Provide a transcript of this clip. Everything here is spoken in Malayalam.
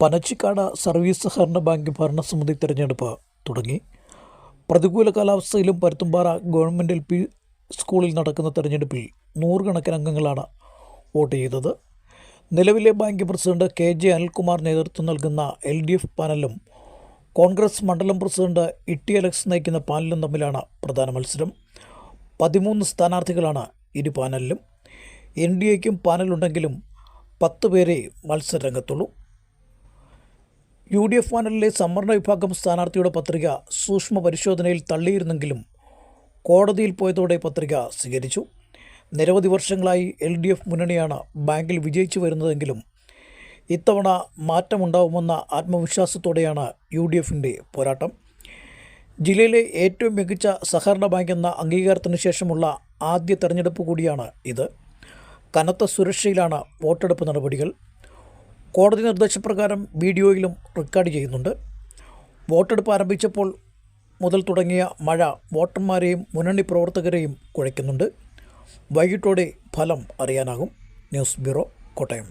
പനച്ചിക്കാട് സർവീസ് സഹകരണ ബാങ്ക് ഭരണസമിതി തിരഞ്ഞെടുപ്പ് തുടങ്ങി. പ്രതികൂല കാലാവസ്ഥയിലും പരുത്തുംപാറ ഗവൺമെന്റ് എൽ പി സ്കൂളിൽ നടക്കുന്ന തെരഞ്ഞെടുപ്പിൽ നൂറുകണക്കിന് അംഗങ്ങളാണ് വോട്ട് ചെയ്തത്. നിലവിലെ bank president K J Anilkumar നേതൃത്വം നൽകുന്ന എൽ ഡി എഫ് പാനലും കോൺഗ്രസ് മണ്ഡലം പ്രസിഡന്റ് ഇട്ടി അലക്സ് നയിക്കുന്ന പാനലും തമ്മിലാണ് പ്രധാന മത്സരം. പതിമൂന്ന് സ്ഥാനാർത്ഥികളാണ് ഇരു പാനലിലും. എൻ ഡി എക്കും പാനലുണ്ടെങ്കിലും പത്ത് പേരെ മത്സരരംഗത്തുള്ളൂ. യു ഡി എഫ് പാനലിലെ സംവരണ വിഭാഗം സ്ഥാനാർത്ഥിയുടെ പത്രിക സൂക്ഷ്മ പരിശോധനയിൽ തള്ളിയിരുന്നെങ്കിലും കോടതിയിൽ പോയതോടെ പത്രിക സ്വീകരിച്ചു. നിരവധി വർഷങ്ങളായി എൽ ഡി എഫ് മുന്നണിയാണ് ബാങ്കിൽ വിജയിച്ചു വരുന്നതെങ്കിലും ഇത്തവണ മാറ്റമുണ്ടാവുമെന്ന ആത്മവിശ്വാസത്തോടെയാണ് യു ഡി എഫിന്റെ പോരാട്ടം. ജില്ലയിലെ ഏറ്റവും മികച്ച സഹകരണ ബാങ്ക് എന്ന അംഗീകാരത്തിന് ശേഷമുള്ള ആദ്യ തെരഞ്ഞെടുപ്പ് കൂടിയാണ് ഇത്. കനത്ത സുരക്ഷയിലാണ് വോട്ടെടുപ്പ് നടപടികൾ. കോടതി നിർദ്ദേശപ്രകാരം വീഡിയോയിലും റെക്കോർഡ് ചെയ്യുന്നുണ്ട്. വോട്ടെടുപ്പ് ആരംഭിച്ചപ്പോൾ മുതൽ തുടങ്ങിയ മഴ വോട്ടർമാരെയും മുന്നണി പ്രവർത്തകരെയും കുഴയ്ക്കുന്നുണ്ട്. വൈകിട്ടോടെ ഫലം അറിയാനാകും. News bureau Kottayam.